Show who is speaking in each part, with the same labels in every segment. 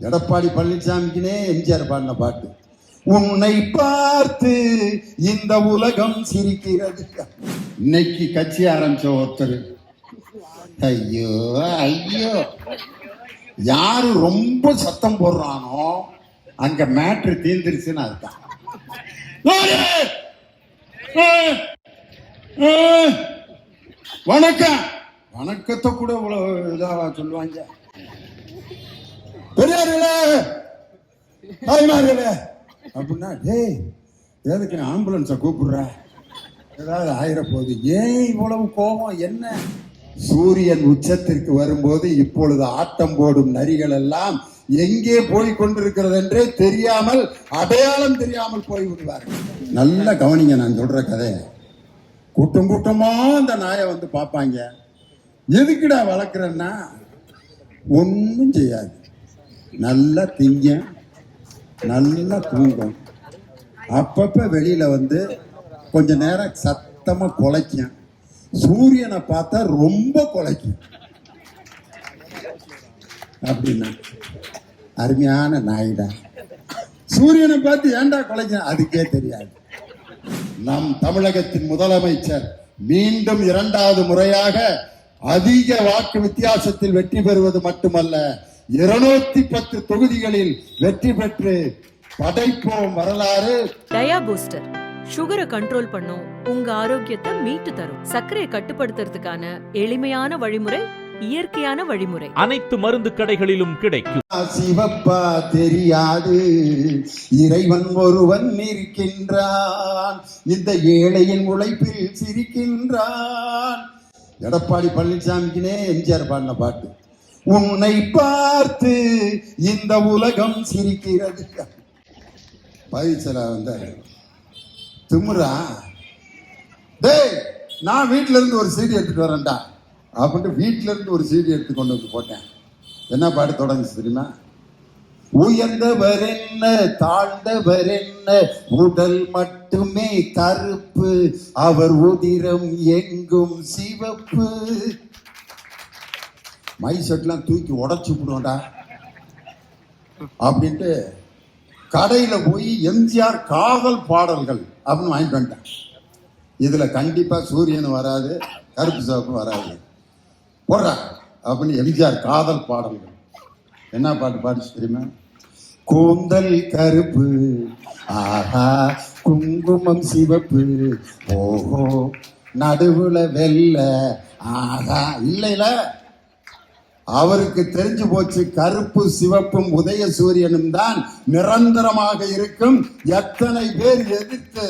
Speaker 1: எடப்பாடி பழனிசாமிக்குனே எம்ஜிஆர் பாடின பாட்டு. உன்னை பார்த்து இந்த உலகம் சிரிக்கிறது. இன்னைக்கு கட்சி ஆரம்பிச்ச ஒருத்தர். ஐயோ ஐயோ. யாரு ரொம்ப சத்தம் போடுறானோ அங்க மேட்ரு தீர்ந்துருச்சுன்னு அதுதான் வணக்கம். வணக்கத்தை கூட இவ்வளவு இதாக சொல்லுவாங்க. பெரியார்களே தாய்மார்களே. அப்படின்னா டேய் எதுக்கு நான் ஆம்புலன்ஸை கூப்பிடுற? ஏதாவது ஆயிர போகுது ஏன் இவ்வளவு கோபம்? என்ன? சூரியன் உச்சத்திற்கு வரும்போது இப்பொழுது ஆட்டம் போடும் நரிகள் எல்லாம் எங்கே போய் கொண்டிருக்கிறது என்றே தெரியாமல் அடையாளம் தெரியாமல் போய் விடுவார்கள் நல்லா கவனிங்க நான் சொல்ற கதையை கூட்டம் கூட்டமா அந்த நாயை வந்து பார்ப்பாங்க. எதுக்குடா வளர்க்குறேன்னா ஒன்றும் செய்யாது. நல்லா திங்க நல்லா தூங்கும். அப்பப்ப வெளியில வந்து கொஞ்ச நேரம் சத்தமா குலைக்கும். சூரியனை பார்த்தா ரொம்ப குலைக்கும். அப்படின்னா. அருமையான நாயிடா. சூரியனை பார்த்து ஏன்டா குலைக்கும் அதுக்கே தெரியாது. நம் தமிழகத்தின் முதலமைச்சர் மீண்டும் இரண்டாவது முறையாக அதிக வாக்கு வித்தியாசத்தில் வெற்றி பெறுவது மட்டுமல்ல இருநூத்தி பத்து தொகுதிகளில் வெற்றி பெற்று படைப்போம் வரலாறு.
Speaker 2: டயா பூஸ்டர் சுகரை கண்ட்ரோல் பண்ணும் உங்க ஆரோக்கியத்தை மீட்டு தரும். சர்க்கரையை கட்டுப்படுத்துறதுக்கான எளிமையான வழிமுறை இயற்கையான வழிமுறை.
Speaker 3: அனைத்து மருந்து கடைகளிலும் கிடைக்கும்.
Speaker 1: சிவப்பா தெரியாது. இறைவன் ஒருவன் இருக்கின்றான். இந்த ஏழையின் உழைப்பில் சிரிக்கின்றான். எடப்பாடி பழனிசாமிக்குனே எம்ஜிஆர் பாடின பாட்டு. உன்னை பார்த்து இந்த உலகம் சிரிக்கிறது. பயிற்சலா வந்தார். திமுறா? டேய் நான் வீட்டில இருந்து ஒரு சீடி எடுத்துட்டு வரேன்டா. அப்படின்ட்டு வீட்டில இருந்து ஒரு சீடி எடுத்து கொண்டு வந்து போட்டேன். என்ன பாட்டு தொடங்குச்சு தெரியுமா? உயர்ந்தவர் என்ன தாழ்ந்தவர் என்ன உடல் மட்டுமே கருப்பு அவர் உதிரம் எங்கும் சிவப்பு. மை செட்லாம் தூக்கி உடச்சி விடுவோம்டா. அப்படின்ட்டு கடையில் போய் எம்ஜிஆர் காதல் பாடல்கள் அப்படின்னு வாங்கிட்டு வந்துட்டேன். இதில் கண்டிப்பாக சூரியன் வராது கருப்பு சிவப்பு வராது. போடுறா அப்படின்னு எம்ஜிஆர் காதல் பாடல்கள். என்ன பாட்டு பாடிச்சு தெரியுமா? கூந்தல் கருப்பு ஆஹா குங்குமம் சிவப்பு. ஓஹோ நடுவுல வெல்ல ஆஹா இல்லைல. அவருக்கு தெரிஞ்சு போச்சு கருப்பு சிவப்பும் உதய சூரியனும் தான் நிரந்தரமாக இருக்கும். எத்தனை பேர் எதிர்த்து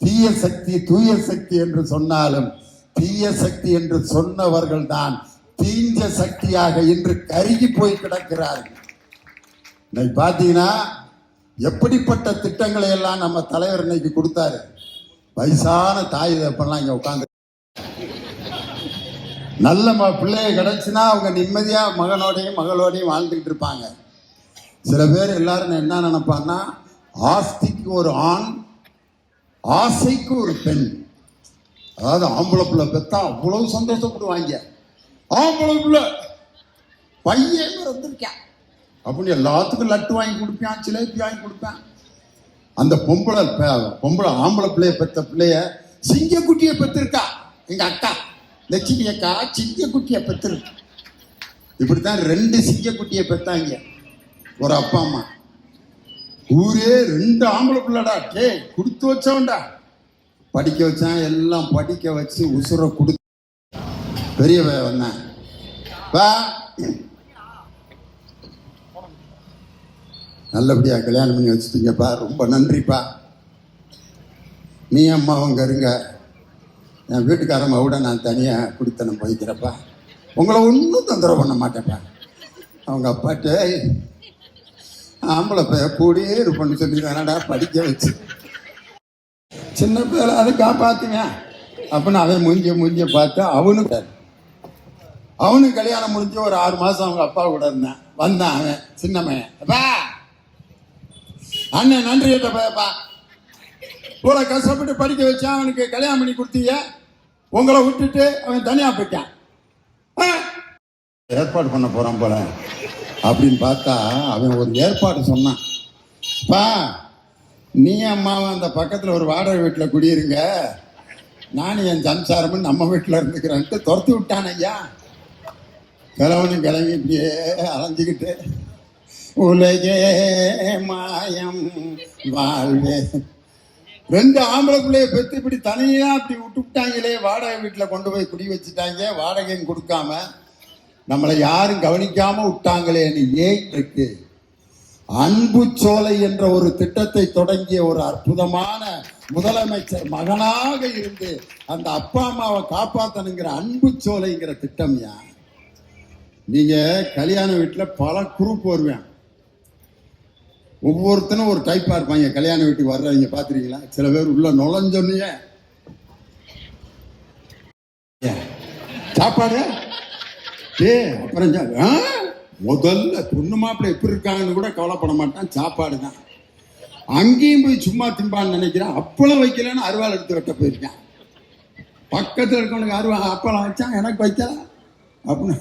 Speaker 1: தீய சக்தி தூய சக்தி என்று சொன்னாலும் தீய சக்தி என்று சொன்னவர்கள் தான் தீஞ்ச சக்தியாக இன்று கருகி போய் கிடக்கிறார்கள். இன்னைக்கு பார்த்தீங்கன்னா எப்படிப்பட்ட திட்டங்களை எல்லாம் நம்ம தலைவர் இன்னைக்கு கொடுத்தாரு. வயசான தாய் தப்பெல்லாம் இங்க உட்காந்து நல்ல ம பிள்ளைய கிடச்சினா அவங்க நிம்மதியாக மகனோடையும் மகளோடையும் வாழ்ந்துகிட்டு இருப்பாங்க. சில பேர் எல்லாரும் என்ன நினைப்பாங்கன்னா ஆஸ்திக்கு ஒரு ஆண் ஆசைக்கு ஒரு பெண். அதாவது ஆம்பளை பிள்ளை பெத்தா அவ்வளவு சந்தோஷப்படுவாங்க. ஆம்பளை பிள்ளை பையன் வந்திருக்கேன் அப்படின்னு எல்லாத்துக்கும் லட்டு வாங்கி கொடுப்பேன் சிலேபி வாங்கி கொடுப்பேன். அந்த பொம்பளை பொம்பளை ஆம்பளை பிள்ளைய பெற்ற பிள்ளைய சிங்கக்குட்டியை பெற்றிருக்கா எங்கள் அக்கா. லட்சுமி அக்கா சிங்கக்குட்டியை பெற்றிருக்கு இப்படித்தான் ரெண்டு சிங்க குட்டியை பெத்தாங்க. ஒரு அப்பா அம்மா. ஊரே ரெண்டு ஆம்பளை பிள்ளைடா. டே கொடுத்து வச்சவன்டா. படிக்க வச்சான் எல்லாம் படிக்க வச்சு உசுரை கொடு பெரியவன் வந்தேன். வா. நல்லபடியா கல்யாணம் பண்ணி வச்சுட்டீங்கப்பா. ரொம்ப நன்றிப்பா. நீ அம்மாவும் கருங்க. என் வீட்டுக்காரம்மா விட நான் தனியாக குடித்தனம் போய்க்கிறப்பா. உங்களை ஒன்றும் தொந்தரவு பண்ண மாட்டேன்ப்பா. அவங்க அப்பாட்ட ஆம்பளை பைய கூடியே இருப்பேன்னு சொல்லி தானடா படிக்க வச்சு. சின்ன பிள்ளை அதை காப்பாத்துங்க. அப்படின்னு அவன் மூஞ்சிய மூஞ்சிய பார்த்து அவனுக்கு அவனுக்கு கல்யாணம் முடிஞ்சு ஒரு ஆறு மாசம் அவங்க அப்பா கூட இருந்தான். வந்தான் அவன் சின்னம்மையன் அப்பா அண்ணன் நன்றி கேட்டப்பா இவ்வளோ கஷ்டப்பட்டு படிக்க வச்சான் அவனுக்கு கல்யாணம் பண்ணி கொடுத்தீங்க. உங்களை விட்டுட்டு அவன் தனியாக போயிட்டான். ஏற்பாடு பண்ண போகிறான் போல. அப்படின்னு பார்த்தா அவன் ஒரு ஏற்பாடு சொன்னான். பா நீ அம்மாவும் அந்த பக்கத்தில் ஒரு வாடகை வீட்டில் குடியிருங்க. நானும் என் சம்சாரமும் நம்ம வீட்டில் இருந்துக்கிறேன்ட்டு துரத்தி விட்டான் ஐயா. கிழவனும் கிளம்பி இப்படியே அலைஞ்சிக்கிட்டு உலகே மாயம் வாழ்வே ரெண்டு ஆம்பளை பிள்ளைய பெற்று இப்படி தனியா அப்படி விட்டு விட்டாங்களே வாடகை வீட்டில் கொண்டு போய் குடி வச்சுட்டாங்க வாடகையும் கொடுக்காம நம்மளை யாரும் கவனிக்காம விட்டாங்களேன்னு ஏன் இருக்கு அன்பு சோலை என்ற ஒரு திட்டத்தை தொடங்கிய ஒரு அற்புதமான முதலமைச்சர் மகனாக இருந்து அந்த அப்பா அம்மாவை காப்பாத்தணுங்கிற அன்பு சோலைங்கிற திட்டம் யார்? நீங்க கல்யாண வீட்டில் பல குரூப் வருவேன். ஒவ்வொருத்தனும் ஒரு டைப்பாக இருப்பாங்க. கல்யாண வீட்டுக்கு வர்றவங்க பார்த்துருக்கீங்களா சில பேர் உள்ள நுழைஞ்சொன்னே சாப்பாடு? ஏ அப்புறம் ஆ? முதல்ல பொண்ணு மாப்பிள்ளை எப்படி இருக்காங்கன்னு கூட கவலைப்பட மாட்டான். சாப்பாடு தான். அங்கேயும் போய் சும்மா திம்பான்னு நினைக்கிறேன். அப்பளம் வைக்கலன்னு அருவாள் எடுத்து வெட்ட போயிருக்கேன். பக்கத்தில் இருக்கவனுக்கு அருவா அப்பளம் வச்சான் எனக்கு வைக்கல. அப்படின்னு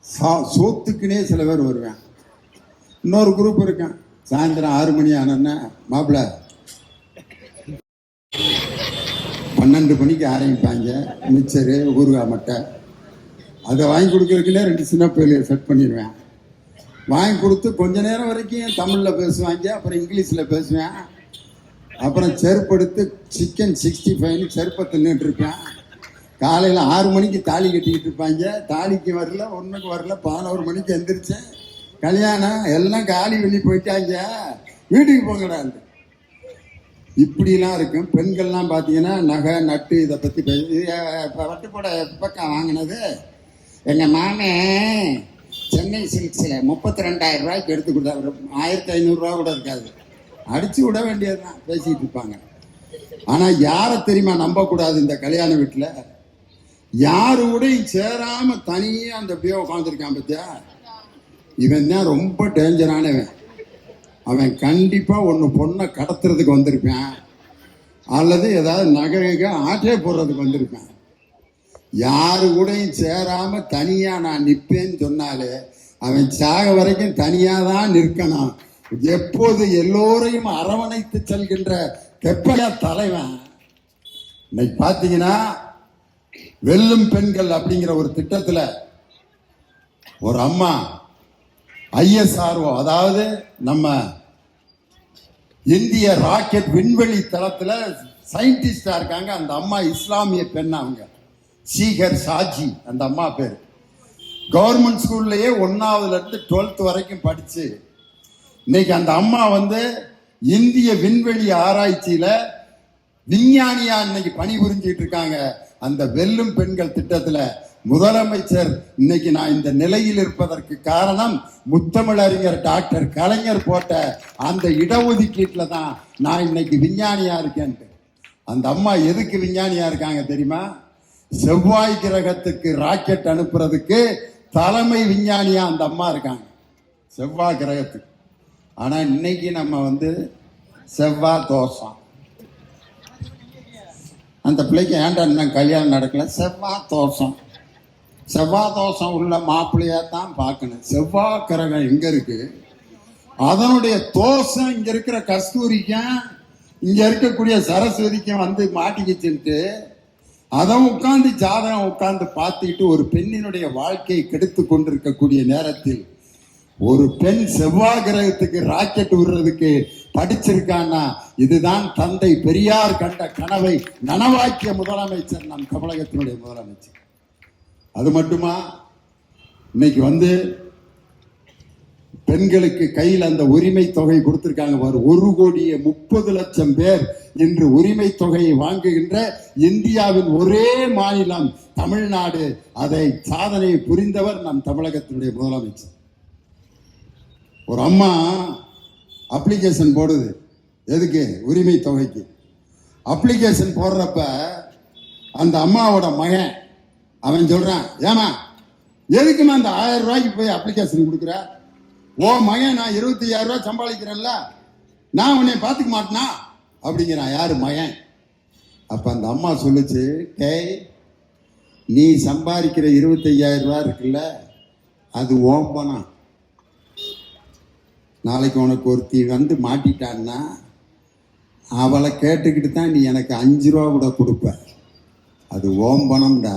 Speaker 1: சா சோத்துக்குனே சில பேர் வருவேன். இன்னொரு குரூப் இருக்கேன். சாயந்தரம் ஆறு மணி ஆனோன்னா மாப்பிள்ள பன்னெண்டு மணிக்கு ஆரம்பிப்பாங்க. மிச்சரு ஊறுகாய் மட்டை. அதை வாங்கி கொடுக்கறதுக்குன்னே ரெண்டு சின்ன பிள்ளைய செட் பண்ணிடுவேன். வாங்கி கொடுத்து கொஞ்ச நேரம் வரைக்கும் தமிழில் பேசுவாங்க அப்புறம் இங்கிலீஷில் பேசுவேன். அப்புறம் செருப்படுத்து சிக்கன் சிக்ஸ்டி ஃபைவ்னு செருப்பை தின்னுட்டு இருப்பேன். காலையில் ஆறு மணிக்கு தாலி கட்டிக்கிட்டு இருப்பாங்க. தாலிக்கு வரல ஒன்றுக்கு வரல பதினோரு மணிக்கு எந்திரிச்சேன். கல்யாணம் எல்லாம் காலி வெளியே போயிட்டாங்க. வீட்டுக்கு போங்கடான்னு இப்படிலாம் இருக்கும். பெண்கள்லாம் பார்த்தீங்கன்னா நகை நட்டு இதை பற்றி பேசி வட்டுப்பட பக்கம் வாங்கினது. எங்கள் மாமே சென்னை சில்க்ஸில் முப்பத்தி ரெண்டாயிரம் ரூபாய்க்கு எடுத்து கொடுத்தாரு ஆயிரத்தி ஐநூறுரூவா கூட இருக்காது. அடித்து விட வேண்டியது தான் பேசிகிட்டு இருப்பாங்க. ஆனால் யாரை தெரியுமா நம்பக்கூடாது இந்த கல்யாண வீட்டில்? யாரு கூடயும் சேராமல் தனியாக அந்த அப்படியே உட்காந்துருக்கான் பத்தியா? இவன் தான் ரொம்ப டேஞ்சரானவன் அவன் கண்டிப்பாக ஒன்று பொண்ணை கடத்துறதுக்கு வந்திருப்பான். அல்லது ஏதாவது நகை ஆட்டே போடுறதுக்கு வந்திருப்பேன். யாரு கூடயும் சேராம தனியா நான் நிற்பேன்னு சொன்னாலே அவன் சாக வரைக்கும் தனியா தான் நிற்கணும். எப்போது எல்லோரையும் அரவணைத்து செல்கின்ற தெப்பையா தலைவன். இன்னைக்கு பார்த்தீங்கன்னா வெல்லும் பெண்கள் அப்படிங்கிற ஒரு திட்டத்தில் ஒரு அம்மா ஐஎஸ்ஆர்ஓ அதாவது நம்ம இந்திய ராக்கெட் விண்வெளி தளத்தில் சயின்டிஸ்டாக இருக்காங்க. அந்த அம்மா இஸ்லாமிய பெண் அவங்க. சீகர் சாஜி அந்த அம்மா பேர். கவர்மெண்ட் ஸ்கூல்லையே ஒன்றாவதுலேருந்து டுவெல்த் வரைக்கும் படித்து இன்னைக்கு அந்த அம்மா வந்து இந்திய விண்வெளி ஆராய்ச்சியில் விஞ்ஞானியாக இன்னைக்கு பணிபுரிஞ்சிட்டு இருக்காங்க. அந்த வெல்லும் பெண்கள் திட்டத்தில் முதலமைச்சர் இன்னைக்கு நான் இந்த நிலையில் இருப்பதற்கு காரணம் முத்தமிழறிஞர் டாக்டர் கலைஞர் போட்ட அந்த இடஒதுக்கீட்டில் தான் நான் இன்னைக்கு விஞ்ஞானியாக இருக்கேன்ட்டு. அந்த அம்மா எதுக்கு விஞ்ஞானியாக இருக்காங்க தெரியுமா? செவ்வாய் கிரகத்துக்கு ராக்கெட் அனுப்புறதுக்கு தலைமை விஞ்ஞானியாக அந்த அம்மா இருக்காங்க. செவ்வாய் கிரகத்துக்கு. ஆனால் இன்னைக்கு நம்ம வந்து செவ்வாய் தோஷம். அந்த பிள்ளைக்கு ஏன்டா இன்னும் கல்யாணம் நடக்கல. செவ்வாய் தோஷம். செவ்வாய் தோஷம் உள்ள மாப்பிள்ளையாக தான் பார்க்கணும். செவ்வாய் கிரகம் எங்கே இருக்கு? அதனுடைய தோஷம் இங்கே இருக்கிற கஸ்தூரிக்கும் இங்கே இருக்கக்கூடிய சரஸ்வதிக்கும் வந்து மாட்டிக்கிச்சுன்ட்டு அதை உட்காந்து ஜாதகம் உட்காந்து பார்த்துக்கிட்டு ஒரு பெண்ணினுடைய வாழ்க்கையை கெடுத்து கொண்டிருக்கக்கூடிய நேரத்தில் ஒரு பெண் செவ்வாய் கிரகத்துக்கு ராக்கெட் விடுறதுக்கு படிச்சிருக்கான்னா இதுதான் தந்தை பெரியார் கண்ட கனவை நனவாக்கிய முதலமைச்சர் நம் தமிழகத்தினுடைய முதலமைச்சர். அது மட்டுமா? இன்னைக்கு வந்து பெண்களுக்கு கையில் அந்த உரிமை தொகை கொடுத்திருக்காங்க பாரு ஒரு கோடியே முப்பது லட்சம் பேர் இன்று உரிமை தொகையை வாங்குகின்ற இந்தியாவின் ஒரே மாநிலம் தமிழ்நாடு. அதை சாதனையை புரிந்தவர் நம் தமிழகத்தினுடைய முதலமைச்சர். ஒரு அம்மா அப்ளிகேஷன் போடுது. எதுக்கு? உரிமை தொகைக்கு. அப்ளிகேஷன் போடுறப்ப அந்த அம்மாவோட மகன் அவன் சொல்கிறான் ஏமா எதுக்குமா அந்த ஆயிரம் ரூபாய்க்கு போய் அப்ளிகேஷன் கொடுக்குற? ஓ மகன் நான் இருபத்தி ஐயாயிரம் ரூபாய் சம்பாதிக்கிறேன்ல. நான் உன்னை பார்த்துக்க மாட்டேனா? அப்படிங்கிறான். யார் மகன்? அப்போ அந்த அம்மா சொல்லுச்சு கே நீ சம்பாதிக்கிற இருபத்தி ஐயாயிரம் இருக்குல்ல அது ஓம் பணம். நாளைக்கு உனக்கு ஒருத்தி வந்து மாட்டிட்டான்னா அவளை கேட்டுக்கிட்டு தான் நீ எனக்கு அஞ்சு ரூபா கூட கொடுப்ப. அது ஓம் பணம்டா.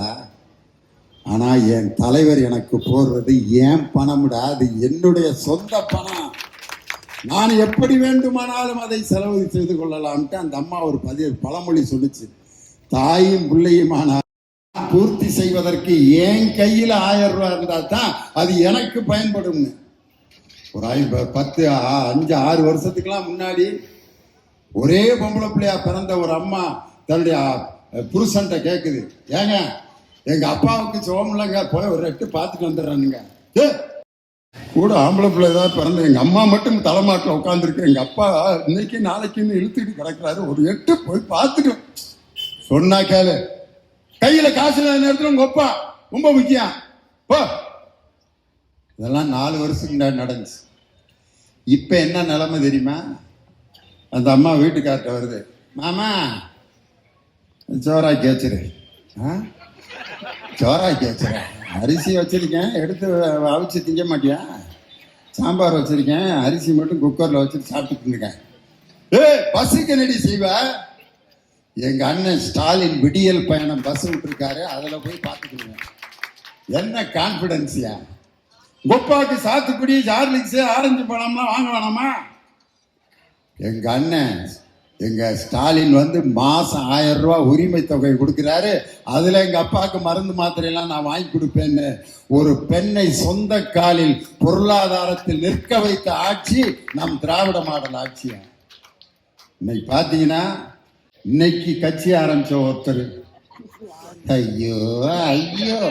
Speaker 1: ஆனால் என் தலைவர் எனக்கு போடுறது ஏன் பணம்டா? அது என்னுடைய சொந்த பணம். நான் எப்படி வேண்டுமானாலும் அதை செலவு செய்து கொள்ளலாம்ட்டு அந்த அம்மா ஒரு பதிய பழமொழி சொல்லிச்சு. தாயும் பிள்ளையுமான பூர்த்தி செய்வதற்கு என் கையில் ஆயிரம் ரூபா இருந்தால் தான் அது எனக்கு பயன்படும்னு. ஒரு ஐ பத்து அஞ்சு ஆறு வருஷத்துக்கெல்லாம் முன்னாடி ஒரே பொம்பளை பிள்ளையா பிறந்த ஒரு அம்மா தன்னுடைய புருஷன்ட்ட கேட்குது ஏங்க எங்க அப்பாவுக்கு சோமலங்க போய் ஒரு எட்டு பார்த்துட்டு வந்துடுறானுங்க. கூட ஆம்பளை பிள்ளை தான் பிறந்த எங்க அம்மா மட்டும் தலைமாட்டில் உட்காந்துருக்கு எங்க அப்பா இன்னைக்கு நாளைக்குன்னு இழுத்துக்கிட்டு கிடக்குறாரு. ஒரு எட்டு போய் பார்த்துட்டு சொன்னா கேளு. கையில காசு இல்லாத நேரத்தில் உங்க அப்பா ரொம்ப முக்கியம். போ. இதெல்லாம் நாலு வருஷத்துக்கு முன்னாடி நடந்துச்சு. இப்போ என்ன நிலமை தெரியுமா? அந்த அம்மா வீட்டுக்கார்ட்ட வருது மாமா சோறாக்கி வச்சிரு. ஆ? சோறாக்கி கேச்சிரு அரிசி வச்சுருக்கேன் எடுத்து அவிச்சு திங்க மாட்டியா? சாம்பார் வச்சுருக்கேன் அரிசி மட்டும் குக்கரில் வச்சுட்டு சாப்பிட்டுட்டு இருக்கேன் ஏ பஸ்ஸுக்கு என்னடி செய்வ? எங்கள் அண்ணன் ஸ்டாலின் விடியல் பயணம் பஸ் விட்டுருக்காரு அதில் போய் பார்த்துக்கிடுங்க. என்ன கான்ஃபிடென்ஸியா கொப்பாக்கு சாத்துக்குடி ஜார்லிக்ஸ் ஆரஞ்சு பழம்லாம் வாங்க வேணாமா எங்க அண்ணன் எங்க ஸ்டாலின் வந்து மாசம் ஆயிரம் ரூபாய் உரிமை தொகை கொடுக்கிறாரு. அதுல எங்க அப்பாவுக்கு மருந்து மாத்திரையெல்லாம் நான் வாங்கி கொடுப்பேன்னு. ஒரு பெண்ணை சொந்த காலில் பொருளாதாரத்தில் நிற்க வைத்த ஆட்சி நம் திராவிட மாடல் ஆட்சியா? இன்னைக்கு பார்த்தீங்கன்னா இன்னைக்கு கட்சி ஆரம்பிச்ச ஒருத்தர். ஐயோ ஐயோ.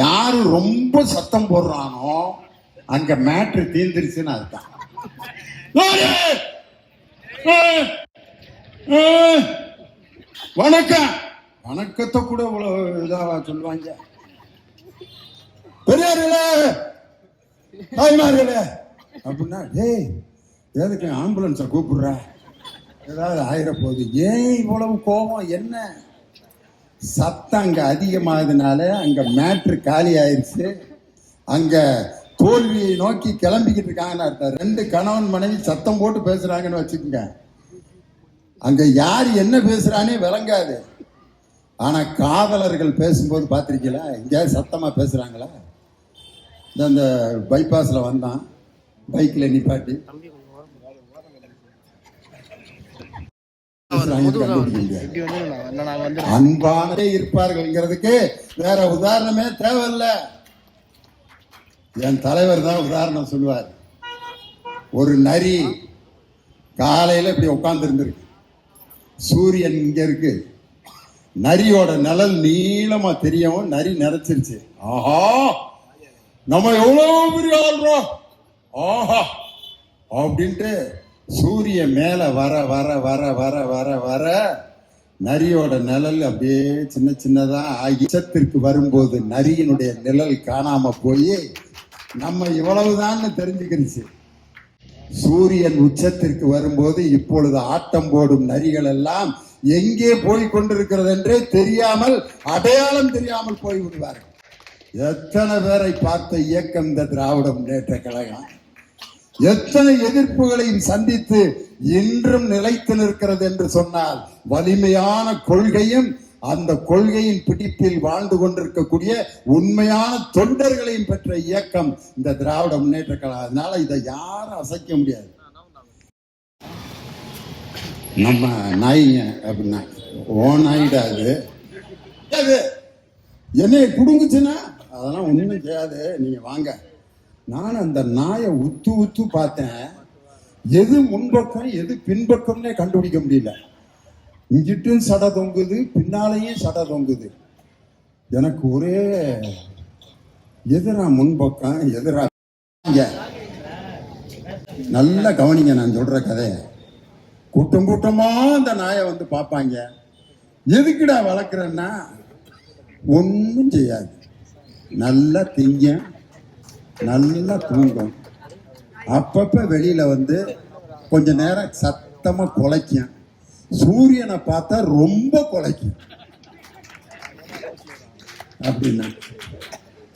Speaker 1: யாரு ரொம்ப சத்தம் போடுறானோ அங்க மேட்ரு தீர்ந்துருச்சுன்னு அதுதான் வணக்கம். வணக்கத்தை கூட இவ்வளவு இதாக சொல்லுவாங்க. பெரியார்களே தாய்மார்களே. அப்படின்னா டேய் எதுக்கு ஆம்புலன்ஸை கூப்பிடுற. ஏதாவது ஆயிர போகுது ஏன் இவ்வளவு கோபம்? என்ன? சத்தம் அங்க அதிகமானதுனால அங்க மேட்ரு காலி ஆயிடுச்சு அங்க தோல்வியை நோக்கி கிளம்பிக்கிட்டு இருக்காங்கன்னு அர்த்தம். ரெண்டு கணவன் மனைவி சத்தம் போட்டு பேசுறாங்கன்னு வச்சுக்கோங்க. அங்க யார் என்ன பேசுறானே விளங்காது. ஆனா காதலர்கள் பேசும்போது பார்த்துருக்கீங்களா? எங்கேயாவது சத்தமா பேசுறாங்களா? இந்த அந்த பைபாஸ்ல வந்தான். பைக்ல நிப்பாட்டி பேசுறாங்கன்னு கண்டுபிடிக்க முடியாது
Speaker 4: இப்படி வந்து நான் என்ன நாங்கள் வந்து
Speaker 1: அன்பானே இருப்பார்கள்ங்கிறதுக்கு வேற உதாரணமே தேவையில்ல. என் தலைவர் தான் உதாரணம் சொல்லுவார். ஒரு நரி காலையில இப்படி உட்கார்ந்து இருந்திருக்கு சூரியன் இங்க இருக்கு. நரியோட நிழல் நீளமா தெரியவும் நரி நிறைச்சிருச்சு. ஆஹா! நம்ம எவ்வளவு பெரிய ஆள்றோ ஆஹா! அப்படின்ட்டு சூரியன் மேலே வர வர வர வர வர வர நரியோட நிழல் அப்படியே சின்ன சின்னதாக ஆகி இச்சத்திற்கு வரும்போது நரியினுடைய நிழல் காணாமல் போய் நம்ம இவ்வளவுதான்னு தெரிஞ்சுக்கிருச்சு சூரியன் உச்சத்திற்கு வரும்போது இப்பொழுது ஆட்டம் போடும் நரிகள் எல்லாம் எங்கே போய் கொண்டிருக்கிறது என்றே தெரியாமல் அடையாளம் தெரியாமல் போய் விடுவார்கள் எத்தனை பேரை பார்த்த இயக்கம் இந்த திராவிட முன்னேற்ற கழகம்? எத்தனை எதிர்ப்புகளையும் சந்தித்து இன்றும் நிலைத்து நிற்கிறது என்று சொன்னால் வலிமையான கொள்கையும் அந்த கொள்கையின் பிடிப்பில் வாழ்ந்து கொண்டிருக்கக்கூடிய உண்மையான தொண்டர்களையும் பெற்ற இயக்கம் இந்த திராவிட முன்னேற்ற கழகம். அதனால இதை யாரும் அசைக்க முடியாது. நம்ம நாயிங்க அப்படின்னா ஓ நாயிடா அது. என்னைய குடுங்குச்சுன்னா அதெல்லாம் ஒண்ணும் செய்யாது. நீங்க வாங்க. நான் அந்த நாயை உத்து உத்து பார்த்தேன். எது முன்பக்கம் எது பின்பக்கம்னே கண்டுபிடிக்க முடியல. இங்கிட்டும் சடை தொங்குது பின்னாலேயும் சடை தொங்குது. எனக்கு ஒரே எதிரா முன்பக்கம் எதிரா நல்லா கவனிங்க நான் சொல்ற கதையை கூட்டம் கூட்டமா அந்த நாயை வந்து பார்ப்பாங்க. எதுக்குடா வளர்க்குறேன்னா ஒன்றும் செய்யாது. நல்லா திங்க நல்லா தூங்கும். அப்பப்போ வெளியில வந்து கொஞ்ச நேரம் சத்தமா குலைக்கும். சூரியனை பார்த்தா ரொம்ப குலைக்கும். அப்படின்னா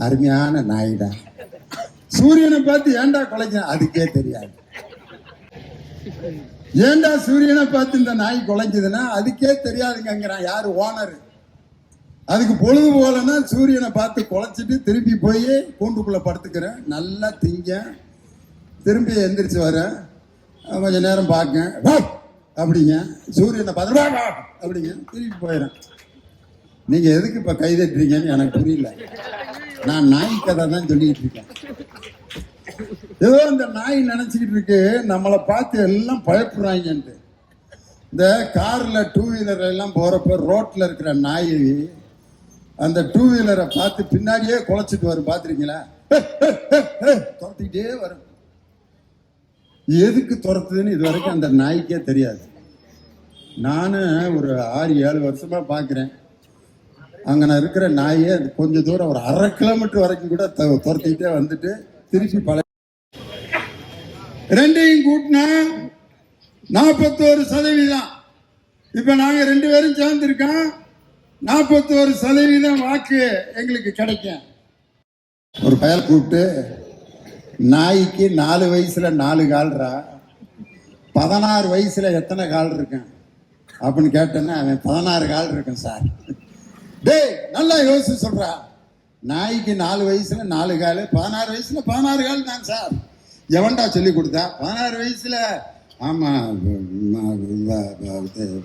Speaker 1: அருமையான நாயிடா. சூரியனை பார்த்து ஏன்டா குலைக்கும் அதுக்கே தெரியாது. ஏன்டா சூரியனை பார்த்து இந்த நாய் குலைஞ்சதுன்னா அதுக்கே தெரியாதுங்கிறான் யாரு? ஓனர். அதுக்கு பொழுது போலன்னா சூரியனை பார்த்து குலைச்சிட்டு திருப்பி போய் கூண்டுக்குள்ள படுத்துக்கிறேன் நல்லா திங்க திரும்பி எந்திரிச்சு வரேன் கொஞ்சம் கொஞ்ச நேரம் பார்க்கேன் அப்படிங்க. சூரியனை பார்த்து அப்படிங்க. திருப்பி போயிடுறேன். நீங்க எதுக்கு இப்ப கைதட்டுறீங்கன்னு எனக்கு புரியல. நான் நாய் கதை தான் சொல்லிட்டு இருக்கேன். ஏதோ இந்த நாய் நினைச்சுக்கிட்டு இருக்கு நம்மளை பார்த்து எல்லாம் பயப்படுறாங்கன்ட்டு. இந்த காரில் டூ வீலர் எல்லாம் போகிறப்ப ரோட்டில் இருக்கிற நாய் அந்த டூ வீலரை பார்த்து பின்னாடியே குலைச்சிட்டு வரும் பார்த்துருக்கீங்களா? துரத்திக்கிட்டே வரும். எதுக்கு துரத்துதுன்னு இது வரைக்கும் அந்த நாய்க்கே தெரியாது. நானும் ஒரு ஆறு ஏழு வருஷமா பார்க்குறேன். அங்கே நான் இருக்கிற நாயே கொஞ்ச தூரம் ஒரு அரை கிலோமீட்டர் வரைக்கும் கூட துரத்திக்கிட்டே வந்துட்டு திருப்பி பழ ரெண்டையும் கூட்டினா நாற்பத்தோரு சதவீதம். இப்போ நாங்கள் ரெண்டு பேரும் சேர்ந்துருக்கோம். நாற்பத்தோரு சதவீதம் வாக்கு எங்களுக்கு கிடைக்கும் ஒரு பயல் கூப்பிட்டு நாய்க்கு நாலு வயசுல நாலு கால்ரா பதினாறு வயசுல எத்தனை கால் இருக்கேன் அப்படின்னு கேட்டேன்னா அவன் பதினாறு கால் இருக்கும் சார் டேய் நல்லா யோசிச்சு சொல்றா நாய்க்கு நாலு வயசுல நாலு கால் பதினாறு வயசுல பதினாறு கால் தான் சார் எவன்டா சொல்லி கொடுத்தா பதினாறு வயசுல ஆமா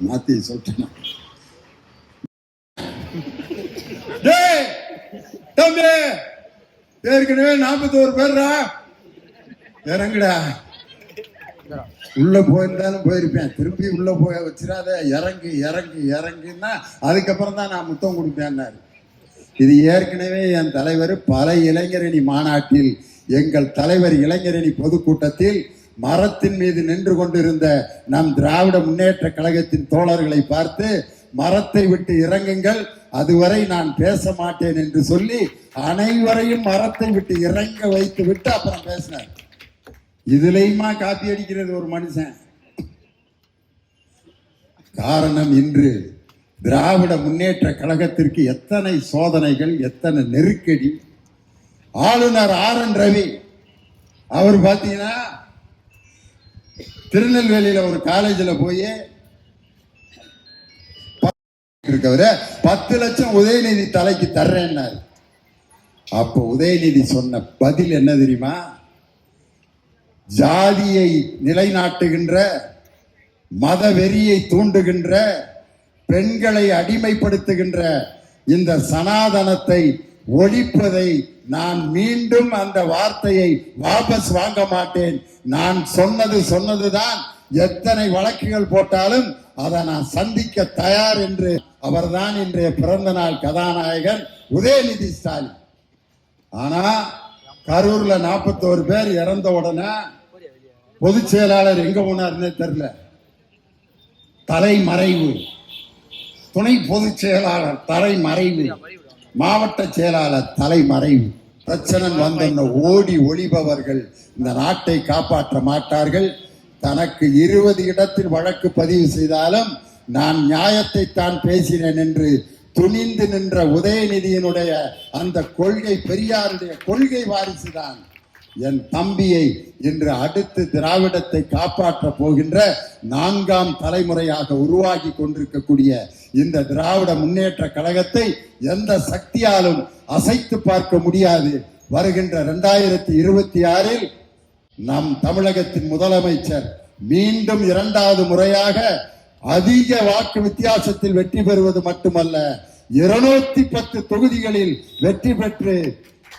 Speaker 1: மாத்தி சொல்லிட்டேன் டேய் தம்பி ஏற்கனவே நாற்பத்தோரு பேர்ரா. இறங்குடா. உள்ள போயிருந்தாலும் போயிருப்பேன். திருப்பி உள்ள போய் வச்சிடாத. இறங்கு இறங்கு இறங்குன்னா அதுக்கப்புறம் தான் நான் முத்தம் கொடுப்பேன்னாரு. இது ஏற்கனவே என் தலைவர் பல இளைஞரணி மாநாட்டில் எங்கள் தலைவர் இளைஞரணி பொதுக்கூட்டத்தில் மரத்தின் மீது நின்று கொண்டிருந்த நம் திராவிட முன்னேற்ற கழகத்தின் தோழர்களை பார்த்து மரத்தை விட்டு இறங்குங்கள். அதுவரை நான் பேச மாட்டேன் என்று சொல்லி அனைவரையும் மரத்தை விட்டு இறங்க வைத்து விட்டு அப்புறம் பேசினார். இதுலயுமா காப்பி அடிக்கிறது ஒரு மனுஷன்? காரணம் இன்று திராவிட முன்னேற்ற கழகத்திற்கு எத்தனை சோதனைகள் எத்தனை நெருக்கடி. ஆளுநர் ஆர் என் ரவி அவர் பார்த்தீங்கன்னா திருநெல்வேலியில ஒரு காலேஜில் போய் இருக்கவர பத்து லட்சம் உதயநிதி தலைக்கு தர்றேன்னாரு. அப்போ உதயநிதி சொன்ன பதில் என்ன தெரியுமா? ஜாதியை நிலைநாட்டுகின்ற மத வெறியை தூண்டுகின்ற பெண்களை அடிமைப்படுத்துகின்ற இந்த சனாதனத்தை ஒழிப்பதை நான் மீண்டும் அந்த வார்த்தையை வாபஸ் வாங்க மாட்டேன். நான் சொன்னது சொன்னதுதான் எத்தனை வழக்குகள் போட்டாலும் அதை நான் சந்திக்க தயார் என்று அவர்தான் இன்றைய பிறந்த நாள் கதாநாயகன் உதயநிதி ஸ்டாலின். ஆனா கரூர்ல நாற்பத்தோரு பேர் இறந்த உடனே பொதுச் செயலாளர் எங்க போனார்னே தெரியல. தலைமறைவு. துணை பொதுச் செயலாளர் தலைமறைவு. மாவட்ட செயலாளர் தலைமறைவு. பிரச்சனை வந்தன ஓடி ஒளிபவர்கள் இந்த நாட்டை காப்பாற்ற மாட்டார்கள். தனக்கு இருபது இடத்தில் வழக்கு பதிவு செய்தாலும் நான் நியாயத்தை தான் பேசினேன் என்று துணிந்து நின்ற உதயநிதியினுடைய அந்த கொள்கை பெரியாருடைய கொள்கை வாரிசுதான். என் தம்பியை இன்று அடுத்து திராவிடத்தை காப்பாற்ற போகின்ற நான்காம் தலைமுறையாக உருவாகி கொண்டிருக்கக்கூடிய இந்த திராவிட முன்னேற்ற கழகத்தை எந்த சக்தியாலும் அசைத்து பார்க்க முடியாது. வருகின்ற இரண்டாயிரத்தி இருபத்தி ஆறில் நம் தமிழகத்தின் முதலமைச்சர் மீண்டும் இரண்டாவது முறையாக அதிக வாக்கு வித்தியாசத்தில் வெற்றி பெறுவது மட்டுமல்ல இருநூத்தி பத்து தொகுதிகளில் வெற்றி பெற்று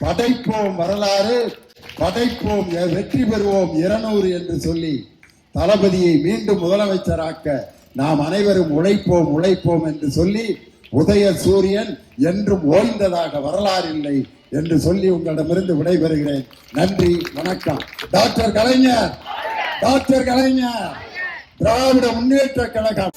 Speaker 1: படைப்போம் வரலாறு படைப்போம் எ- வெற்றி பெறுவோம் இருநூறு என்று சொல்லி தளபதியை மீண்டும் முதலமைச்சராக்க நாம் அனைவரும் உழைப்போம் உழைப்போம் என்று சொல்லி உதய சூரியன் என்றும் ஓய்ந்ததாக வரலாறு இல்லை என்று சொல்லி உங்களிடமிருந்து விடைபெறுகிறேன். நன்றி வணக்கம். Doctor Kalaignar doctor Kalaignar. திராவிட முன்னேற்ற கழகம்.